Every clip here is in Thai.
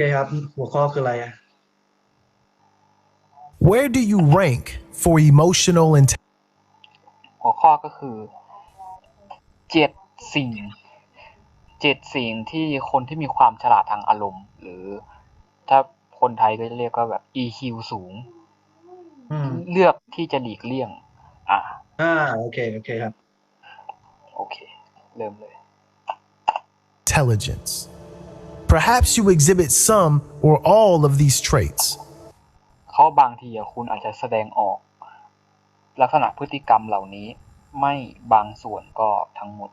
เคครับหัวข้อคืออะไรอะ Where do you rank for emotional intelligence? หัวข้อก็คือเจ็ดสิ่งเจ็ดสิ่งที่คนที่มีความฉลาดทางอารมณ์ หรือถ้าคนไทยก็จะเรียกก็แบบ EQ สูง อืม เลือกที่จะหลีกเลี่ยง อ่าอ่า โอเค โอเคครับ โอเค เริ่มเลย intelligence. Perhaps you exhibit some or all of these traits. เขาบางทีอะคุณอาจจะแสดงออก ลักษณะพฤติกรรมเหล่านี้ ไม่บางส่วนก็ทั้งหมด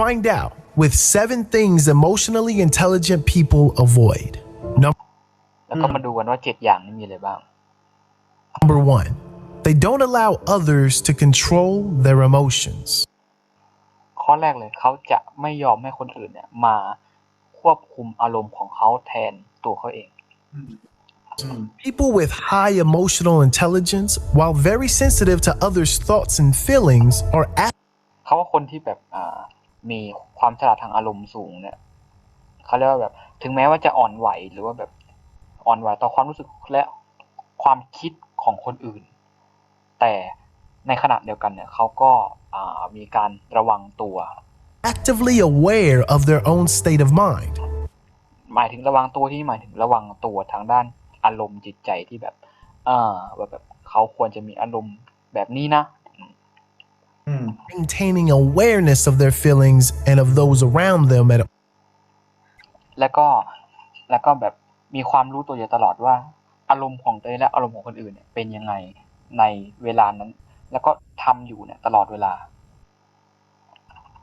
Find out with seven things emotionally intelligent people avoid. Num- แล้วก็มาดูกันว่าเจ็ดอย่างนี้มีอะไรบ้าง Number one, they don't allow others to control their emotions. ข้อแรกเลยเขาจะไม่ยอมให้คนอื่นเนี่ย มา ควบคุมอารมณ์ของเขาแทนตัวเขาเองอืม People with high emotional intelligence, while very sensitive to others' thoughts and feelings, are apt เขาว่าคนที่แบบอ่ามีความฉลาดทางอารมณ์สูงเนี่ยเขาเรียกว่าแบบ ถึงแม้ว่าจะอ่อนไหวหรือว่าแบบอ่อนไหวต่อความรู้สึกและความคิดของคนอื่น แต่ในขณะเดียวกันเนี่ยเขาก็อ่ามีการระวังตัว actively aware of their own state of mind. หมายถึงระวังตัวที่หมายถึงระวังตัวทางด้านอารมณ์จิตใจที่แบบอ่าว่าแบบเขาควรจะมีอารมณ์แบบนี้นะอืม maintaining awareness of their feelings and of those around them at แล้วก็แล้วก็แบบมีความรู้ตัวอยู่ตลอดว่า อารมณ์ของตัวเองและอารมณ์ของคนอื่นเนี่ยเป็นยังไงในเวลานั้น แล้วก็ทำอยู่เนี่ยตลอดเวลา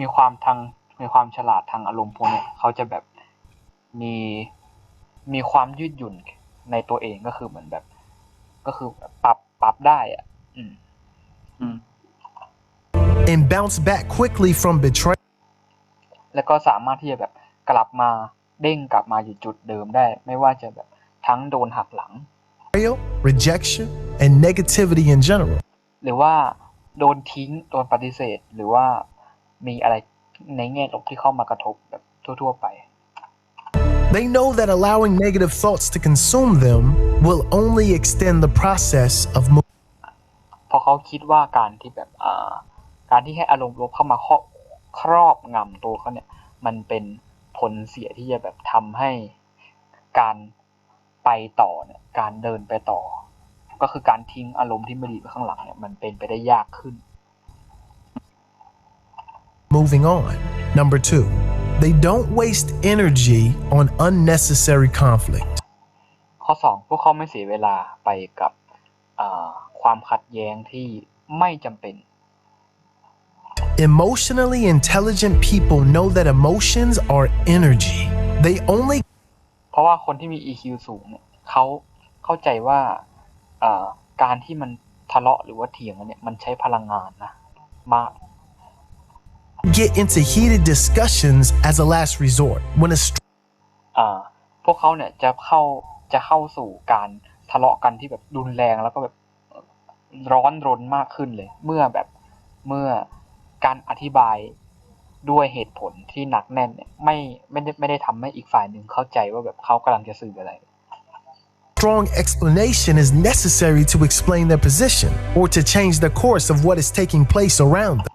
มีความทางมีความฉลาดทางอารมณ์พวกเนี้ยเขาจะแบบมีมีความยืดหยุ่นในตัวเองก็คือเหมือนแบบ ก็คือแบบปรับปรับได้อะอืมอืม and bounce back quickly from betrayal, แล้วก็สามารถที่จะแบบกลับมาเด้งกลับมาอยู่จุดเดิมได้ ไม่ว่าจะแบบทั้งโดนหักหลัง rejection, and negativity in general. หรือว่าโดนทิ้ง โดนปฏิเสธ หรือว่า มีอะไรในแง่ลบที่เข้ามากระทบแบบทั่วๆไป They know that allowing negative thoughts to consume them will only extend the process of moving เพราะเขาคิดว่าการที่แบบอ่าการที่ให้อารมณ์ลบเข้ามาครอบครอบงำตัวเขาเนี่ยมันเป็นผลเสียที่จะแบบทำให้การไปต่อเนี่ยการเดินไปต่อ ก็คือการทิ้งอารมณ์ที่ไม่ดีไปข้างหลังเนี่ยมันเป็นไปได้ยากขึ้น moving on. Number two, they don't waste energy on unnecessary conflict. ข้อสองพวกเขาไม่เสียเวลาไปกับอ่าความขัดแย้งที่ไม่จำเป็น Emotionally intelligent people know that emotions are energy. They only เพราะว่าคนที่มี EQ สูงเนี่ยเขาเข้าใจว่าอ่าการที่มันทะเลาะหรือว่าเถียงกันเนี่ยมันใช้พลังงานนะมาก get into heated discussions as a last resort when a str- อ่าพวกเขาเนี่ยจะเข้าจะเข้าสู่การทะเลาะกันที่แบบรุนแรงแล้วก็แบบร้อนรนมากขึ้นเลย เมื่อแบบเมื่อการอธิบายด้วยเหตุผลที่หนักแน่นเนี่ยไม่ไม่ได้ไม่ได้ทำให้อีกฝ่ายหนึ่งเข้าใจว่าแบบเขากำลังจะสื่ออะไร strong explanation is necessary to explain their position or to change the course of what is taking place around them.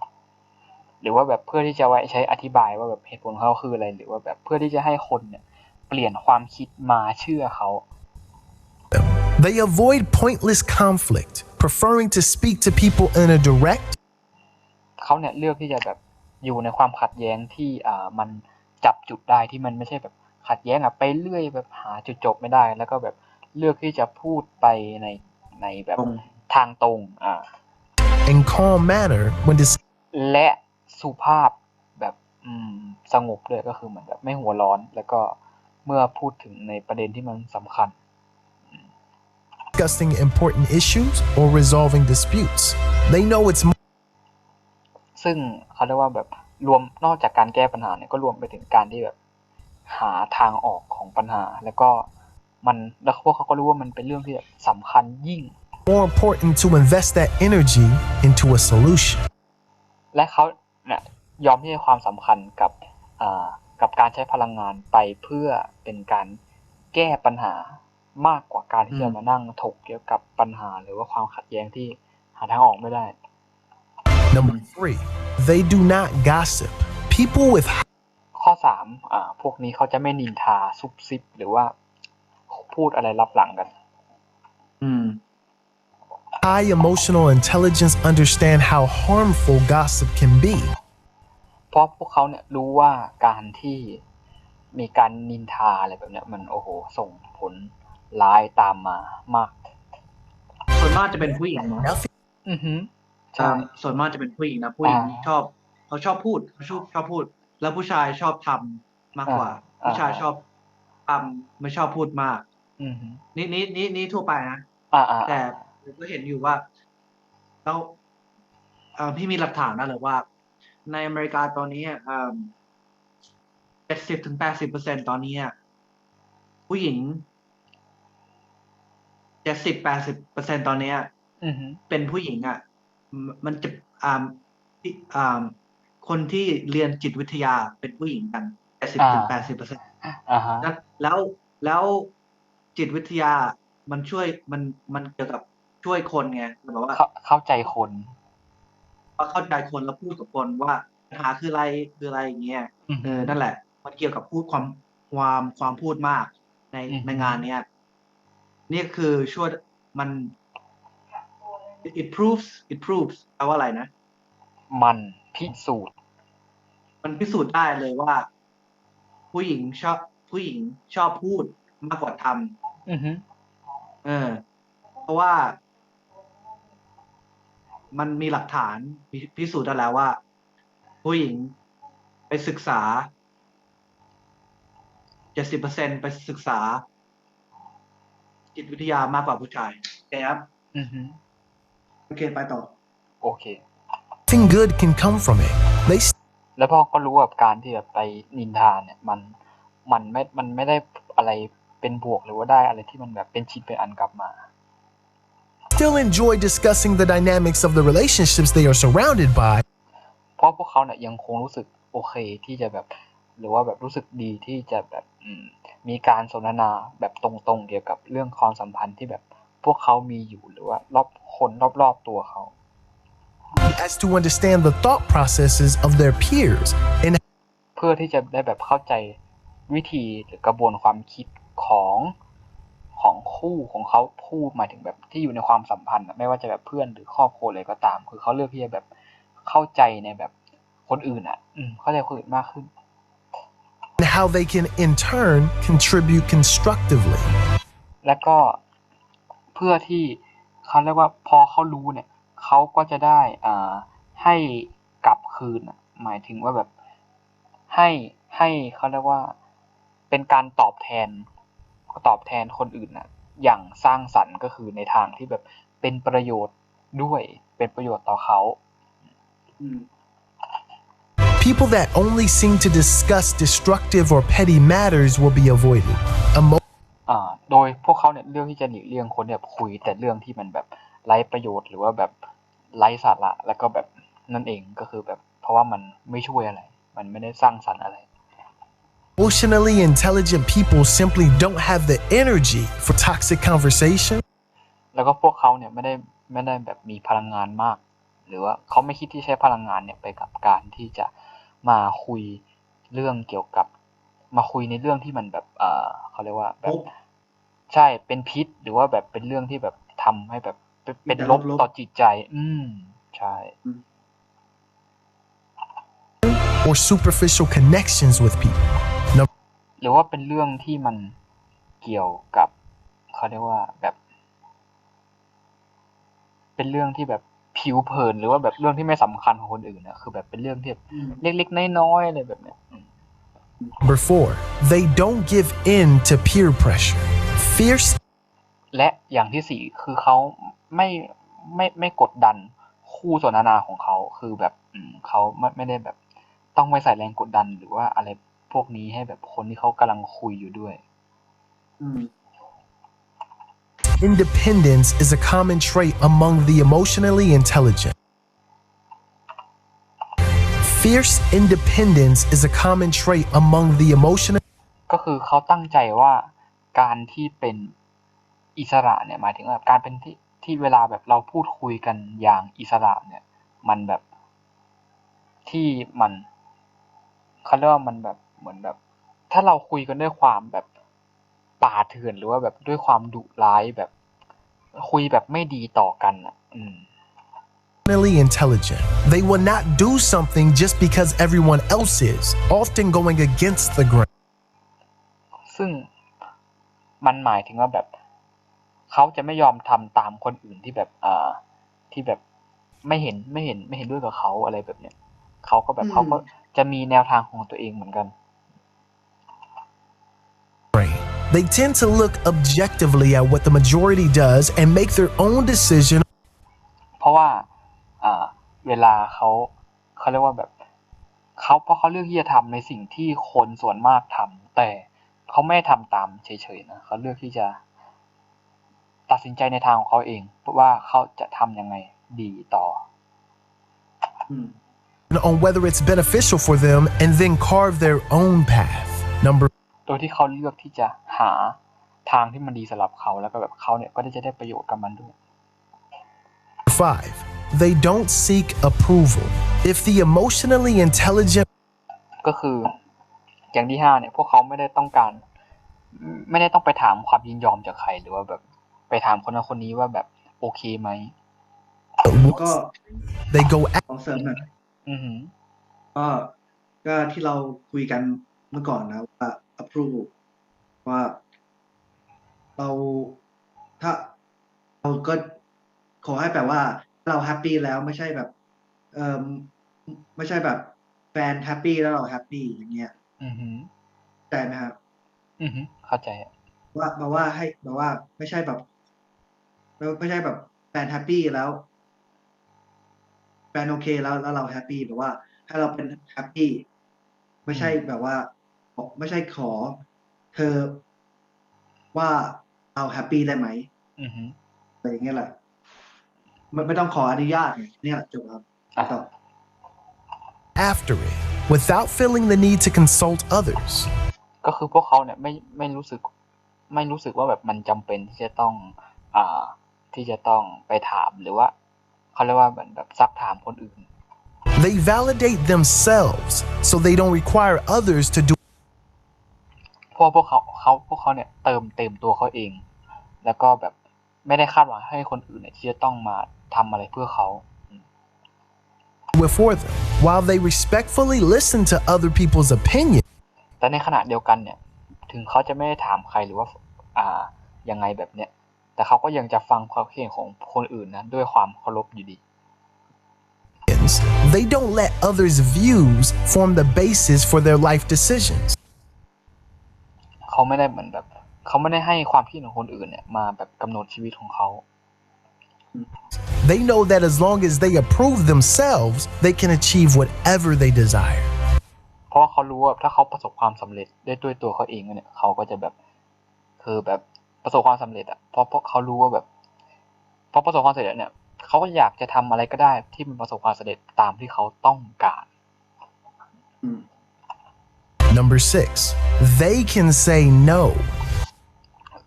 หรือว่าแบบเพื่อที่จะไว้ใช้อธิบายว่าแบบเหตุผลของเขาคืออะไร หรือว่าแบบเพื่อที่จะให้คนเนี่ยเปลี่ยนความคิดมาเชื่อเขา They avoid pointless conflict, preferring to speak to people in a direct, เขาเนี่ยเลือกที่จะแบบอยู่ในความขัดแย้งที่อ่ามันจับจุดได้ที่มันไม่ใช่แบบขัดแย้งอะไปเรื่อยแบบหาจุดจบไม่ได้ แล้วก็แบบเลือกที่จะพูดไปในในแบบตรงทางตรงอ่า and calm manner when dis- และ สุภาพแบบอืมสงบเลยก็คือเหมือนแบบไม่หัวร้อน แล้วก็เมื่อพูดถึงในประเด็นที่มันสำคัญ discussing important issues or resolving disputes. They know it's ซึ่งเขาเรียกว่าแบบรวมนอกจากการแก้ปัญหาเนี่ยก็รวมไปถึงการที่แบบหาทางออกของปัญหา แล้วก็มันแล้วพวกเขาก็รู้ว่ามันเป็นเรื่องที่แบบสำคัญยิ่ง more important to invest that energy into a solution. และเขาเนี่ยยอมที่ให้ความสำคัญกับอ่ากับการใช้พลังงานไปเพื่อเป็นการแก้ปัญหามากกว่าการที่จะมานั่งถกเกี่ยวกับปัญหาหรือว่าความขัดแย้งที่หาทางออกไม่ได้ Number three, they do not gossip. People with ข้อสามอ่าพวกนี้เขาจะไม่นินทาซุบซิบ หรือว่าพูดอะไรลับหลังกันอืม high emotional intelligence understand how harmful gossip can be. เพราะพวกเขาเนี่ยรู้ว่าการที่มีการนินทาอะไรแบบเนี้ยมันโอ้โหส่งผลร้ายตามมามาก ส่วนมากจะเป็นผู้หญิงเนาะ Nothing อือฮึใช่ส่วนมากจะเป็นผู้หญิงนะผู้หญิงอ่าชอบเขาชอบพูดเขาชอบชอบพูด แล้วผู้ชายชอบทำมากกว่าอ่า ผู้ชายอ่าชอบทำไม่ชอบพูดมากอือฮึนี่นี่นี่นี่ทั่วไปนะอ่าอ่าแต่ ผมก็เห็นอยู่ว่าแล้วเอ่อพี่มีหลักฐานนะหรือว่า ในอเมริกาตอนนี้เจ็ดสิบถึงแปดสิบเปอร์เซ็นตอนนี้อะผู้หญิงเจ็ดสิบแปดสิบเปอร์เซ็นตอนเนี้ยอือฮึเป็นผู้หญิงอะมมันจะอ่าที่อ่าคนที่เรียนจิตวิทยาเป็นผู้หญิงกันแปดสิบถึงแปดสิบเปอร์เซ็นต์อ่าฮะแล้วแล้วจิตวิทยามันช่วยมันมันเกี่ยวกับ ช่วยคนไงแบบว่าเข้าเข้าใจคนว่าเข้าใจคนแล้วพูดกับคนว่าปัญหาคืออะไรคืออะไรอย่างเงี้ยอือเอฮึอนั่นแหละ มันเกี่ยวกับพูดความความความพูดมากในอือฮึในงานเนี้ยนี่คือช่วยมัน it proves it proves แปลว่าอะไรนะ มันพิสูจน์ มันพิสูจน์ได้เลยว่า ผู้หญิงชอบผู้หญิงชอบพูดมากกว่าทำอือฮึเออ เพราะว่า มันมีหลักฐานพิพิสูจน์ได้แล้วว่า ผู้หญิงไปศึกษาเจ็ดสิบเปอร์เซ็นไปศึกษา จิตวิทยามากกว่าผู้ชายโอเคครับอือฮึโอเคไปต่อ โอเค good can come from it. They แล้วพ่อก็รู้ว่าการที่แบบไปนินทาเนี่ย มันมันไม่มันไม่ได้อะไรเป็นบวกหรือว่าได้อะไรที่มันแบบเป็นชิ้นเป็นอันกลับมา still enjoy discussing the dynamics of the relationships they are surrounded by. เพราะพวกเขาเนี่ยยังคงรู้สึกโอเคที่จะแบบ หรือว่าแบบรู้สึกดีที่จะแบบอืมมีการสนทนาแบบตรงๆ เกี่ยวกับเรื่องความสัมพันธ์ที่แบบพวกเขามีอยู่หรือว่ารอบคนรอบๆตัวเขา as to understand the thought processes of their peers and เพื่อที่จะได้แบบเข้าใจวิธีหรือกระบวนความคิดของ ของคู่ของเขาคู่หมายถึงแบบที่อยู่ในความสัมพันธ์อะไม่ว่าจะแบบเพื่อนหรือครอบครัวอะไรก็ตาม คือเขาเลือกที่จะแบบเข้าใจในแบบคนอื่นอะอืมเข้าใจคนอื่นมากขึ้น how they can in turn contribute constructively. แล้วก็เพื่อที่เขาเรียกว่าพอเขารู้เนี่ยเขาก็จะได้อ่าให้กลับคืนอะหมายถึงว่าแบบให้ให้เขาเรียกว่าเป็นการตอบแทน ตอบแทนคนอื่นนะอย่างสร้างสรรค์ก็คือในทางที่แบบเป็นประโยชน์ด้วยเป็นประโยชน์ต่อเขาอืม People that only seem to discuss destructive or petty matters will be avoided. Emo- อ่าโดยพวกเขาเนี่ยเลือกที่จะหลีกเลี่ยงคนที่แบบคุยแต่เรื่องที่มันแบบไร้ประโยชน์หรือว่าแบบไร้สาระแล้วก็แบบนั่นเองก็คือแบบเพราะว่ามันไม่ช่วยอะไร มันไม่ได้สร้างสรรค์อะไร emotionally intelligent people simply don't have the energy for toxic conversation แล้วก็พวกเขาเนี่ยไม่ได้ไม่ได้แบบมีพลังงานมาก หรือว่าเขาไม่คิดที่ใช้พลังงานเนี่ยไปกับการที่จะมาคุยเรื่องเกี่ยวกับ มาคุยในเรื่องที่มันแบบเออเขาเรียกว่าแบบลบใช่เป็นพิษ หรือว่าแบบเป็นเรื่องที่แบบทำให้แบบเป็นเป็นแต่ลลบบๆต่อจิตใจ อืมใช่ or superficial connections with people. หรือว่าเป็นเรื่องที่มันเกี่ยวกับเขาเรียกว่าแบบ เป็นเรื่องที่แบบผิวเผินหรือว่าแบบเรื่องที่ไม่สำคัญของคนอื่นนะคือแบบเป็นเรื่องที่แบบอืมเล็กๆน้อยๆอะไรแบบเนี้ยอืม Number four, they don't give in to peer pressure. Fierce และอย่างที่สี่คือเขาไม่ไม่ไม่กดดันคู่สนทนาของเขาคือแบบอืมเขาไม่ไม่ได้แบบ ต้องไปใส่แรงกดดันหรือว่าอะไร พวกนี้ให้แบบคนที่เขากำลังคุยอยู่ด้วยอืม independence is a common trait among the emotionally intelligent. Fierce independence is a common trait among the emotional ก็คือเขาตั้งใจว่าการที่เป็นอิสระเนี่ยหมายถึงว่าการเป็นที่ที่เวลาแบบเราพูดคุยกันอย่างอิสระเนี่ย มันแบบที่มันเขาเรียกว่ามันแบบ เหมือนแบบ ถ้าเราคุยกันด้วยความแบบป่าเถื่อนหรือว่าแบบด้วยความดุร้ายแบบคุยแบบไม่ดีต่อกันอะ อืม emotionally intelligent. They will not do something just because everyone else is, often going against the grain. ซึ่งมันหมายถึงว่าแบบเขาจะไม่ยอมทำตามคนอื่นที่แบบอ่าที่แบบไม่เห็นไม่เห็นไม่เห็นด้วยกับเขาอะไรแบบเนี้ยเขาก็แบบอืมเขาก็จะมีแนวทางของตัวเองเหมือนกัน They tend to look objectively at what the majority does and make their own decision เพราะว่าอ่าเวลาเขาเขาเรียกว่าแบบเขาเพราะเขาเลือกที่จะทำในสิ่งที่คนส่วนมากทำแต่เขาไม่ได้ทำตามเฉยๆนะเขาเลือกที่จะตัดสินใจในทางของเขาเองว่าเขาจะทำยังไงดีต่ออืม on whether it's beneficial for them and then carve their own path. Number โดยที่เขาเลือกที่จะหาทางที่มันดีสำหรับเขาแล้วก็แบบเขาเนี่ยก็จะได้ประโยชน์กับมันด้วย five, they don't seek approval. If the emotionally intelligent ก็คืออย่างที่ห้าเนี่ยพวกเขาไม่ได้ต้องการ ไม่ได้ต้องไปถามความยินยอมจากใครหรือว่าแบบไปถามคนนั้นคนนี้ว่าแบบโอเคไหมแล้วก็ they go ขอเสริมหน่อยอือหือก็ก็ที่เราคุยกันเมื่อก่อนนะว่า approve ว่าเราถ้าเราก็ขอให้แบบว่าเราแฮปปี้แล้วไม่ใช่แบบ เอ่อไม่ใช่แบบแฟนแฮปปี้แล้วเราแฮปปี้อย่างเงี้ย อือหือแต่ไหมครับ อือหือเข้าใจอะว่าแบบว่าให้แบบว่าไม่ใช่แบบไม่ใช่แบบแฟนแฮปปี้แล้วแฟนโอเคแล้วแล้วเราแฮปปี้แบบว่า ให้เราเป็นแฮปปี้ไม่ใช่แบบว่า ไม่ใช่ขอ เธอว่าเราแฮปปี้ได้ไหมอือหืออะไรอย่างเงี้ยแหละไม่ไม่ต้องขออนุญาตไงเนี่ยแหละจบครับอะต่อ after it without feeling the need to consult others. ก็คือพวกเขาเนี่ยไม่ไม่รู้สึก ไม่รู้สึกว่าแบบมันจำเป็นที่จะต้องอ่าที่จะต้องไปถามหรือว่าเขาเรียกว่าเหมือนแบบซักถามคนอื่น They validate themselves so they don't require others to do เพราะว่าพวกเขาเขาพวกเขาเนี่ยเติมเต็มตัวเขาเอง แล้วก็แบบไม่ได้คาดหวังให้คนอื่นเนี่ยที่จะต้องมาทำอะไรเพื่อเขา it for them. While they respectfully listen to other people's opinion, แต่ในขณะเดียวกันเนี่ย ถึงเขาจะไม่ได้ถามใครหรือว่าอ่ายังไงแบบเนี้ย แต่เขาก็ยังจะฟังความคิดเห็นของคนอื่นนะด้วยความเคารพอยู่ดี they don't let others' views form the basis for their life decisions. เขาไม่ได้เหมือนแบบ เขาไม่ได้ให้ความคิดเห็นของคนอื่นเนี่ยมาแบบกำหนดชีวิตของเขา They know that as long as they approve themselves, they can achieve whatever they desire. เพราะว่าเขารู้ว่าถ้าเขาประสบความสำเร็จได้ด้วยตัวเขาเองเนี่ยเขาก็จะแบบคือแบบประสบความสำเร็จอะเพราะเพราะเขารู้ว่าแบบพอประสบความสำเร็จเนี่ยเขาก็อยากจะทำอะไรก็ได้ที่มันประสบความสำเร็จตามที่เขาต้องการ อืม Number six, they can say no.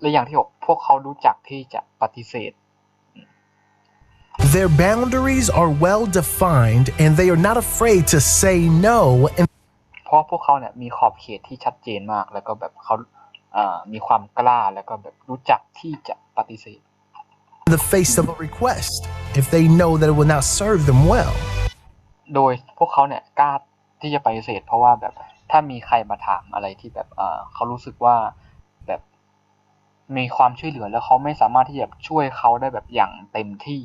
และอย่างที่หกพวกเขารู้จักที่จะปฏิเสธ Their boundaries are well defined and they are not afraid to say no in เพราะพวกเขาเนี่ยมีขอบเขตที่ชัดเจนมาก แล้วก็แบบเขาอ่ามีความกล้าแล้วก็แบบรู้จักที่จะปฏิเสธ the face of a request if they know that it will not serve them well. โดยพวกเขาเนี่ยกล้าที่จะปฏิเสธ เพราะว่าแบบ ถ้ามีใครมาถามอะไรที่แบบเอ่อเขารู้สึกว่าแบบมีความช่วยเหลือแล้วเขาไม่สามารถที่จะช่วยเขาได้แบบอย่างเต็มที่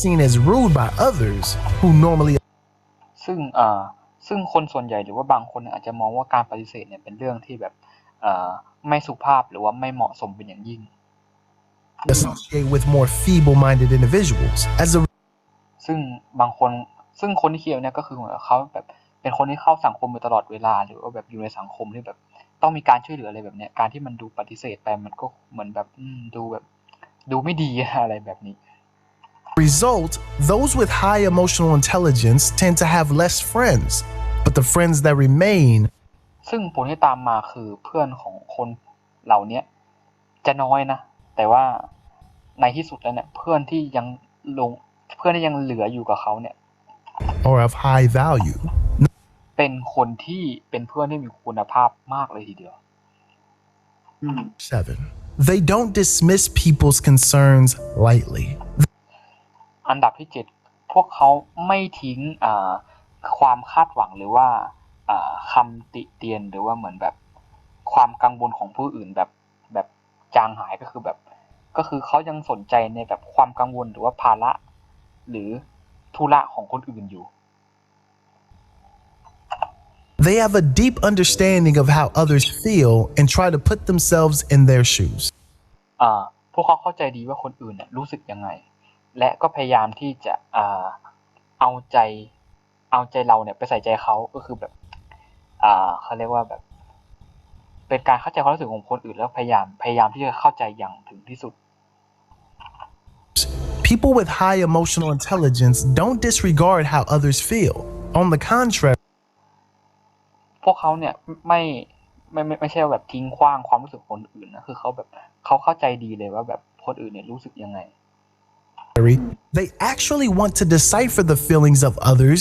Seen as rude by others who normally ซึ่งเอ่อซึ่งคนส่วนใหญ่หรือว่าบางคนเนี่ยอาจจะมองว่าการปฏิเสธเนี่ยเป็นเรื่องที่แบบเอ่อไม่สุภาพหรือว่าไม่เหมาะสมเป็นอย่างยิ่ง associate with more feeble-minded individuals. As a ซึ่งบางคนซึ่งคนที่เคียวเนี่ยก็คือเหมือนกับเขาแบบ เป็นคนที่เข้าสังคมอยู่ตลอดเวลา หรือว่าแบบอยู่ในสังคมที่แบบ ต้องมีการช่วยเหลืออะไรแบบเนี้ย การที่มันดูปฏิเสธไปมันก็เหมือนแบบอืมดูแบบดูไม่ดีอะไรแบบนี้ result, those with high emotional intelligence tend to have less friends, but the friends that remain ซึ่งผลที่ตามมาคือเพื่อนของคนเหล่าเนี้ยจะน้อยนะ แต่ว่าในที่สุดแล้วเนี่ยเพื่อนที่ยังลงเพื่อนที่ยังเหลืออยู่กับเขาเนี่ย are of high value. เป็นคนที่เป็นเพื่อนที่มีคุณภาพมากเลยทีเดียวอืม Seven, they don't dismiss people's concerns lightly. อันดับที่เจ็ดพวกเขาไม่ทิ้งอ่าความคาดหวังหรือว่าอ่าคำติเตียนหรือว่าเหมือนแบบความกังวลของผู้อื่นแบบแบบจางหายก็คือแบบ ก็คือเขายังสนใจในแบบความกังวลหรือว่าภาระ หรือธุระของคนอื่นอยู่ They have a deep understanding of how others feel and try to put themselves in their shoes. พวกเขาเข้าใจดีว่าคนอื่นรู้สึกยังไง และก็พยายามที่จะเอาใจเอาใจเราเนี่ยไปใส่ใจเขาก็คือแบบเขาเรียกว่าแบบเป็นการเข้าใจความรู้สึกของคนอื่นแล้วพยายามพยายามที่จะเข้าใจอย่างถึงที่สุด People with high emotional intelligence don't disregard how others feel. On the contrary, พวกเขาเนี่ยไม่ไม่ไม่ไม่ใช่ว่าแบบทิ้งขว้างความรู้สึกคนอื่นนะคือเขาแบบเขาเข้าใจดีเลยว่าแบบคนอื่นเนี่ยรู้สึกยังไง they actually want to decipher the feelings of others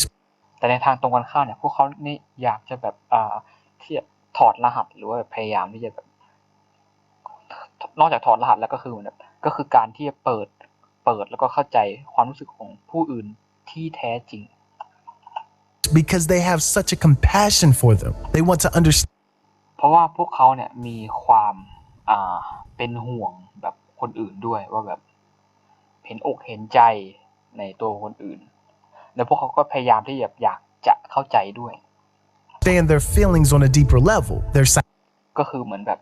แต่ในทางตรงกันข้ามเนี่ยพวกเขานี่อยากจะแบบอ่าที่จะถอดรหัสหรือว่าพยายามที่จะแบบนอกจากถอดรหัสแล้วก็คือเหมือนแบบก็คือการที่จะเปิดเปิดแล้วก็เข้าใจความรู้สึกของผู้อื่นที่แท้จริง because they have such a compassion for them. They want to understand. เพราะว่าพวกเขาเนี่ยมีความอ่าเป็นห่วงแบบคนอื่นด้วยว่าแบบเห็นอกเห็นใจในตัวคนอื่น แล้วพวกเขาก็พยายามที่จะอยากจะเข้าใจด้วย understand their feelings on a deeper level. Their psy- ก็คือเหมือนแบบ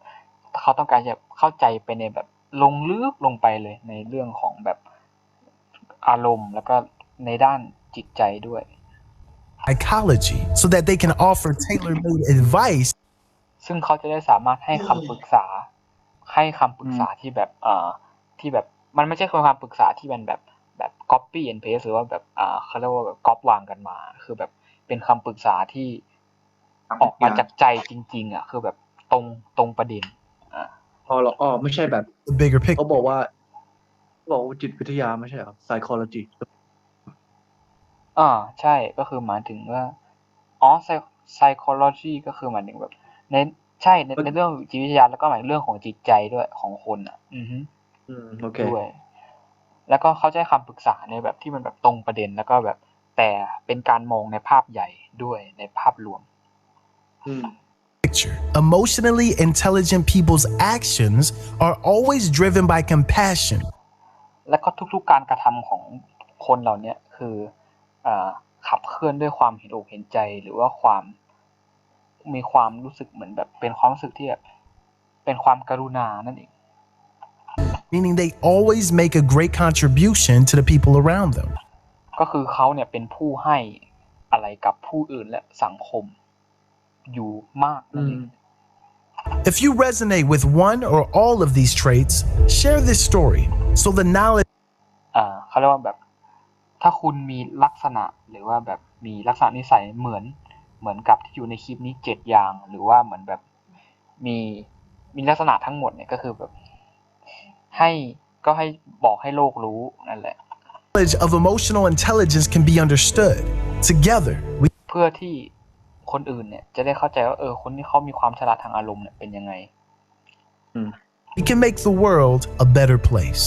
เขาต้องการจะเข้าใจไปในแบบลงลึกลงไปเลยในเรื่องของแบบอารมณ์แล้วก็ในด้านจิตใจด้วย psychology so that they can offer tailor-made advice ซึ่งเขาจะได้สามารถให้คำปรึกษา ให้คำปรึกษาที่แบบเอ่อที่แบบมันไม่ใช่ความปรึกษาที่เป็นแบบแบบ copy and paste หรือว่าแบบอ่าเขาเรียกว่าแบบก๊อปวางกันมา คือแบบเป็นคำปรึกษาที่ออกมาจากใจจริง ๆ อะ คือแบบตรงตรงประเด็นอ่าอ๋อเหรออ๋อไม่ใช่แบบ the bigger picture. เขาบอกว่าเขาบอกว่าจิตวิทยาไม่ใช่เหรอ psychology อ่าใช่ก็คือหมายถึงว่าอ๋อ psy- psychology ก็คือหมายถึงแบบ ในใช่ในในเรื่องจิตวิทยาแล้วก็หมายถึงเรื่องของจิตใจด้วยของคนอะ อือฮึอืมโอเค ด้วย แล้วก็เขาจะให้คำปรึกษาในแบบที่มันแบบตรงประเด็นแล้วก็แบบแต่เป็นการมองในภาพใหญ่ด้วยในภาพรวม อืม picture. Emotionally intelligent people's actions are always driven by compassion. แล้วก็ทุกๆการกระทำของคนเหล่าเนี้ยคืออ่า ขับเคลื่อนด้วยความเห็นอกเห็นใจ หรือว่าความมีความรู้สึกเหมือนแบบ เป็นความรู้สึกที่แบบเป็นความกรุณานั่นเอง meaning they always make a great contribution to the people around them. ก็คือเขาเนี่ยเป็นผู้ให้อะไรกับผู้อื่นและสังคมอยู่มากนั่นเอง If you resonate with one or all of these traits, share this story so the knowledge อ่าเขาเรียกว่าแบบ ถ้าคุณมีลักษณะหรือว่าแบบมีลักษณะนิสัยเหมือนเหมือนกับที่อยู่ในคลิปนี้เจ็ดอย่าง หรือว่าเหมือนแบบมีมีลักษณะทั้งหมดเนี่ยก็คือแบบให้ก็ให้บอกให้โลกรู้นั่นแหละ of emotional intelligence can be understood. Together, we เพื่อที่คนอื่นเนี่ยจะได้เข้าใจว่าเออคนที่เขามีความฉลาดทางอารมณ์เนี่ยเป็นยังไง we can make the world a better place.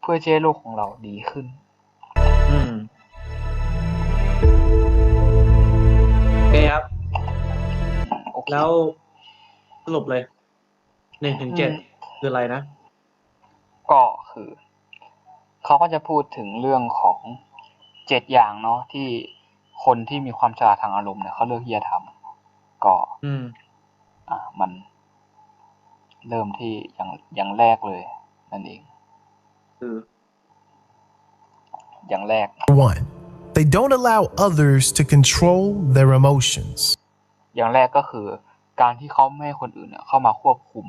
เพื่อที่ให้โลกของเราดีขึ้น แล้วสรุปเลยหนึ่งถึงเจ็ดอืมคืออะไรนะ ก็คือเขาก็จะพูดถึงเรื่องของเจ็ดอย่างเนาะที่คนที่มีความฉลาดทางอารมณ์เนี่ยเขาเลือกที่จะทำก็อืม อ่า มันเริ่มที่อย่างอย่างแรกเลยนั่นเอง คือ อย่างแรก One, they don't allow others to control their emotions. อย่างแรกก็คือ การที่เขาไม่ให้คนอื่นเนี่ยเข้ามาควบคุม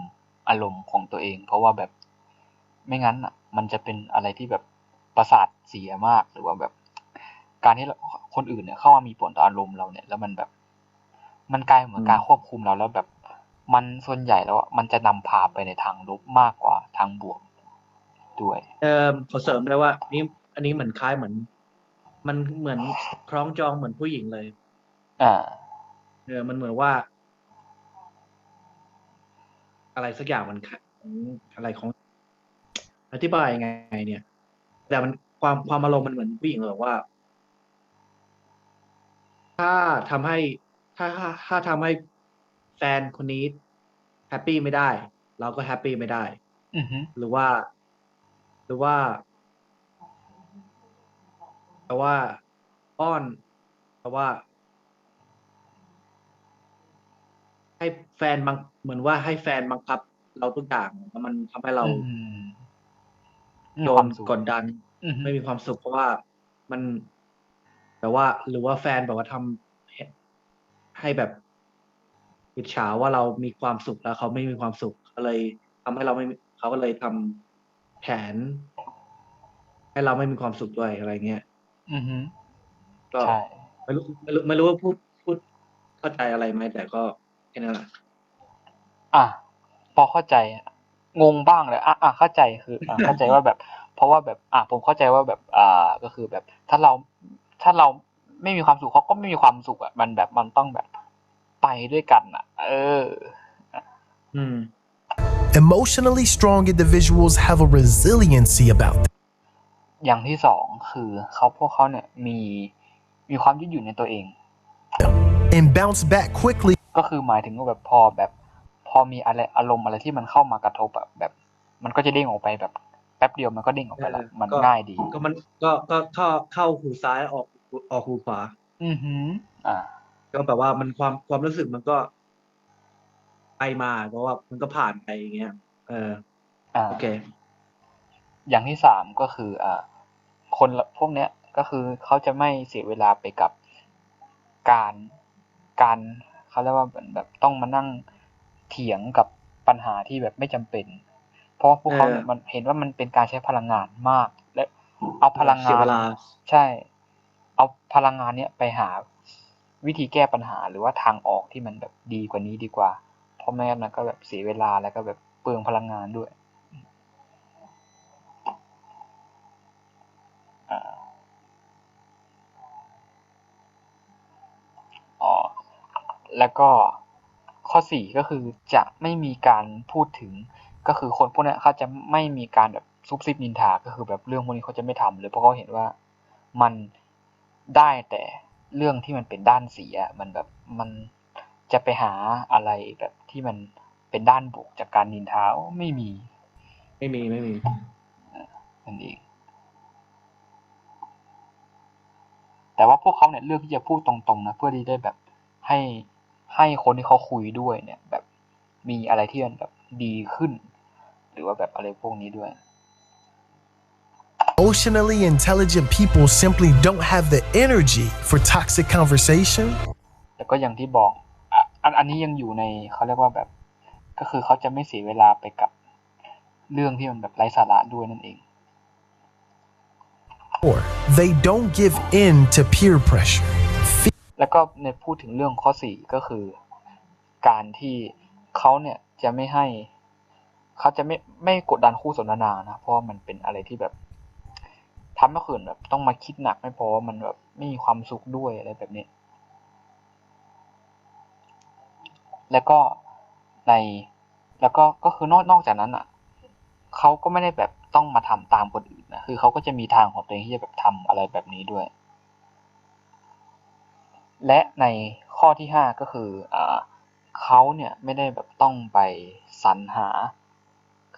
อารมณ์ของตัวเอง เพราะว่าแบบไม่งั้นอะ มันจะเป็นอะไรที่แบบประสาทเสียมากหรือว่าแบบ การที่เราคนอื่นเนี่ยเข้ามามีผลต่ออารมณ์เราเนี่ย แล้วมันแบบ มันกลายเหมือนการควบคุมเราแล้วแบบ มันส่วนใหญ่แล้วอะมันจะนำพาไปในทางลบมากกว่าทางบวกด้วยเออขอเสริมเลยว่านี่อันนี้เหมือนคล้ายเหมือน มันเหมือนคล้องจองเหมือนผู้หญิงเลย อ่า เออมันเหมือนว่า อะไรสักอย่างมันค่ะอะไรของ อธิบายยังไง เนี่ย แต่มันความความอารมณ์มันเหมือนผู้หญิงเลยว่า ถ้าทำให้ถ้าถ้าถ้าทำให้แฟนคนนี้แฮปปี้ไม่ได้ เราก็แฮปปี้ไม่ได้อือฮึหรือว่า หรือว่า แต่ว่าอ้อนแต่ว่า ให้แฟนบังเหมือนว่าให้แฟนบังคับ เราทุกอย่างแล้วมันทำให้เราอืมมีโดคนวามสุขกดดัน อือฮึ ไม่มีความสุขเพราะว่ามันแต่ว่า หรือว่าแฟนแบบว่าทำให้ให้แบบอิจฉาว่าเรามีความสุขแล้วเขาไม่มีความสุขก็เลยทำให้เราไม่มีเขาก็เลยทำแผน ให้เราไม่มีความสุขด้วยอะไรเงี้ยอือฮึก็ ใช่ ไม่รู้ไม่รู้ไม่รู้ว่าพูดพูดเข้าใจอะไรไหมแต่ก็แค่นั้นแหละอะพอเข้าใจอะงงบ้างเลยอะอะเข้าใจคืออะเข้าใจว่าแบบ เพราะว่าแบบอะผมเข้าใจว่าแบบอ่าก็คือแบบ ถ้าเราถ้าเราไม่มีความสุขเขาก็ไม่มีความสุขอะมันแบบมันต้องแบบไปด้วยกันอะ เออ อืม Emotionally strong individuals have a resiliency about them. อย่างที่สองคือเขาพวกเขาเนี่ยมีมีความยืดหยุ่นในตัวเอง and bounce back quickly ก็คือหมายถึงว่าแบบพอแบบ พอมีอะไรอารมณ์อะไรที่มันเข้ามากระทบอะแบบ มันก็จะเด้งออกไปแบบแป๊บเดียวมันก็เด้งออกไปละเออมันก็ง่ายดี ก็มันก็ก็เข้าเข้าหูซ้ายออกออกหูขวา อือหือ อ่า ก็แบบว่ามันความความรู้สึกมันก็ไปมาเพราะว่ามันก็ผ่านไปอย่างเงี้ย เอออ่าโอเค อย่างที่สามก็คือ อ่า คนละพวกเนี้ยก็คือเขาจะไม่เสียเวลาไปกับการการ เขาเรียกว่าเหมือนแบบต้องมานั่งเถียงกับปัญหาที่แบบไม่จำเป็น เพราะว่าพวกเขาเนี่ยเออมันเห็นว่ามันเป็นการใช้พลังงานมาก และเอาพลังเสีงายนเวลาใช่ เอาพลังงานเนี้ยไปหาวิธีแก้ปัญหาหรือว่าทางออกที่มันแบบดีกว่านี้ดีกว่า เพราะไม่งั้นมันก็แบบเสียเวลาแล้วก็แบบเปลืองพลังงานด้วย อ่าอ๋อ แล้วก็ข้อสี่ก็คือจะไม่มีการพูดถึง ก็คือคนพวกเนี้ยเขาจะไม่มีการแบบซุบซิบนินทา ก็คือแบบเรื่องพวกนี้เขาจะไม่ทำเลยเพราะเขาเห็นว่ามันได้แต่เรื่องที่มันเป็นด้านเสียมันแบบมันจะไปหาอะไรแบบที่มันเป็นด้านบวกจากการนินทาโอ้ไม่มี ไม่มีไม่มีนั่นเองแต่ว่าพวกเขาเนี่ยเลือกที่จะพูดตรงๆนะเพื่อที่ได้แบบให้ ให้คนที่เขาคุยด้วยเนี่ย แบบมีอะไรที่มันแบบดีขึ้น หรือว่าแบบอะไรพวกนี้ด้วย Emotionally intelligent people simply don't have the energy for toxic conversation แล้วก็อย่างที่บอกอะอันอันนี้ยังอยู่ในเขาเรียกว่าแบบก็คือเขาจะไม่เสียเวลาไปกับเรื่องที่มันแบบไร้สาระด้วยนั่นเอง or they don't give in to peer pressure. แล้วก็ในพูดถึงเรื่องข้อสี่ก็คือ การที่เขาเนี่ยจะไม่ให้เขาจะไม่ไม่กดดันคู่สนทนานะเพราะว่ามันเป็นอะไรที่แบบทำให้คนอื่นแบบ ต้องมาคิดหนักไม่พอว่ามันแบบไม่มีความสุขด้วยอะไรแบบนี้ แล้วก็ในแล้วก็ก็คือนอกนอกจากนั้นอะเขาก็ไม่ได้แบบต้องมาทำตามคนอื่นนะคือเขาก็จะมีทางของตัวเองที่จะแบบทำอะไรแบบนี้ด้วย และในข้อที่ห้าก็คืออ่าเขาเนี่ยไม่ได้แบบต้องไปสรรหา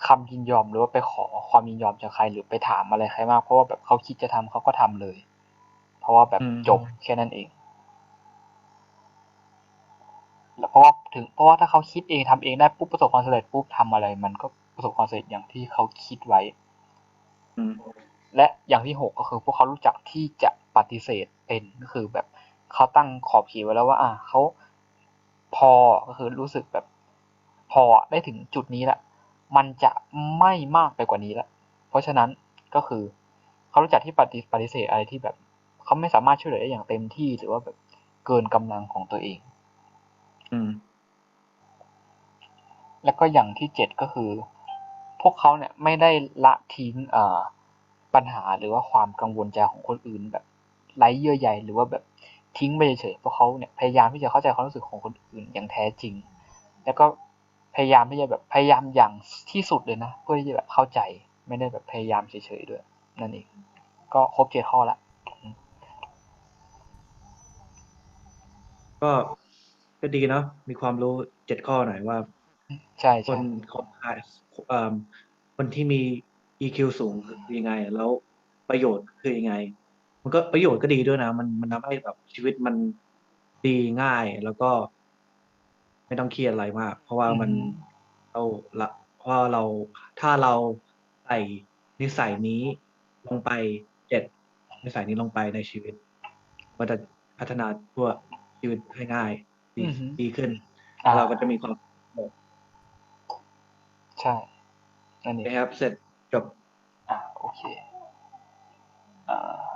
คำยินยอมหรือว่าไปขอความยินยอมจากใครหรือไปถามอะไรใครมาก เพราะว่าแบบเขาคิดจะทำเขาก็ทำเลย เพราะว่าแบบอืมจบแค่นั้นเอง แล้วเพราะว่าถึงเพราะว่าถ้าเขาคิดเองทำเองได้ปุ๊บประสบความสำเร็จปุ๊บทำอะไร มันก็ประสบความสำเร็จอย่างที่เขาคิดไว้อืมและอย่างที่หกก็คือ พวกเขารู้จักที่จะปฏิเสธเป็นก็คือแบบ เขาตั้งขอบเขตไว้แล้วว่า อ่าเขาพอก็คือรู้สึกแบบพอได้ถึงจุดนี้ละมันจะไม่มากไปกว่านี้ละเพราะฉะนั้นก็คือเขารู้จักที่ปฏิปฏิเสธอะไรที่แบบเขาไม่สามารถช่วยเหลือได้อย่างเต็มที่หรือว่าแบบเกินกำลังของตัวเอง อืม แล้วก็อย่างที่เจ็ดก็คือ พวกเขาเนี่ยไม่ได้ละทิ้งเอ่อปัญหาหรือว่าความกังวลใจของคนอื่นแบบไร้เยื่อใยหรือว่าแบบ ทิ้งไปเฉยๆเพราะเขาเนี่ยพยายามที่จะเข้าใจความรู้สึกของคนอื่นอย่างแท้จริง แล้วก็พยายามที่จะแบบพยายามอย่างที่สุดเลยนะเพื่อที่จะแบบเข้าใจไม่ได้แบบพยายามเฉยๆด้วย นั่นเองก็ครบเจ็ดข้อละก็ก็ดีเนาะมีความรู้เจ็ดข้อหน่อยว่า ใช่คใช่นคนเอ่อคนที่มี EQ สูงคือยังไง แล้วประโยชน์คือยังไง มันก็ประโยชน์ก็ดีด้วยนะ มันมันทำให้แบบชีวิตมันดีง่ายแล้วก็ ไม่ต้องเครียดอะไรมาก เพราะว่ามันเราละเพราะว่าเราถ้าเราใส่นิสัยนี้ลงไปเจ็ดนิสัยนี้ลงไปในชีวิตมันจะพัฒนาตัวชีวิตให้ง่ายดีอือฮึดีขึ้นอ่าเราก็จะมีความใช่นั่นเองนะครับเสร็จจบอ่าโอเคอ่า